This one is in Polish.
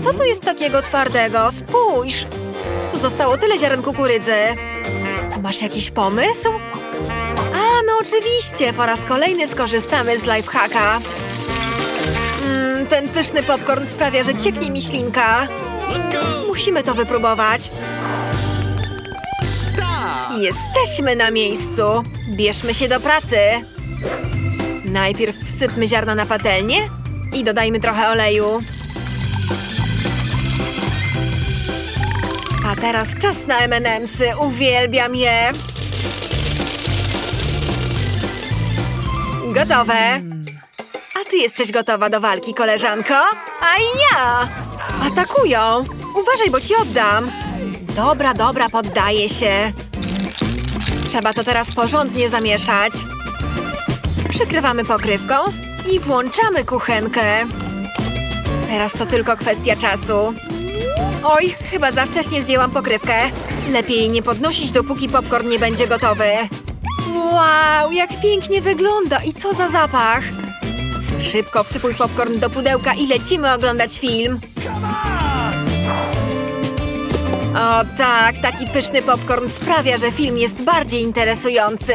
Co tu jest takiego twardego? Spójrz! Tu zostało tyle ziaren kukurydzy. Masz jakiś pomysł? A, no oczywiście, po raz kolejny skorzystamy z lifehacka. Mmm, ten pyszny popcorn sprawia, że cieknie mi ślinka. Musimy to wypróbować. Jesteśmy na miejscu. Bierzmy się do pracy. Najpierw wsypmy ziarna na patelnię i dodajmy trochę oleju. Teraz czas na M&M'sy. Uwielbiam je. Gotowe. A ty jesteś gotowa do walki, koleżanko? A ja! Atakują! Uważaj, bo ci oddam. Dobra, dobra, poddaję się. Trzeba to teraz porządnie zamieszać. Przykrywamy pokrywką i włączamy kuchenkę. Teraz to tylko kwestia czasu. Oj, chyba za wcześnie zdjęłam pokrywkę. Lepiej nie podnosić, dopóki popcorn nie będzie gotowy. Wow, jak pięknie wygląda i co za zapach! Szybko wsypuj popcorn do pudełka i lecimy oglądać film. O tak, taki pyszny popcorn sprawia, że film jest bardziej interesujący.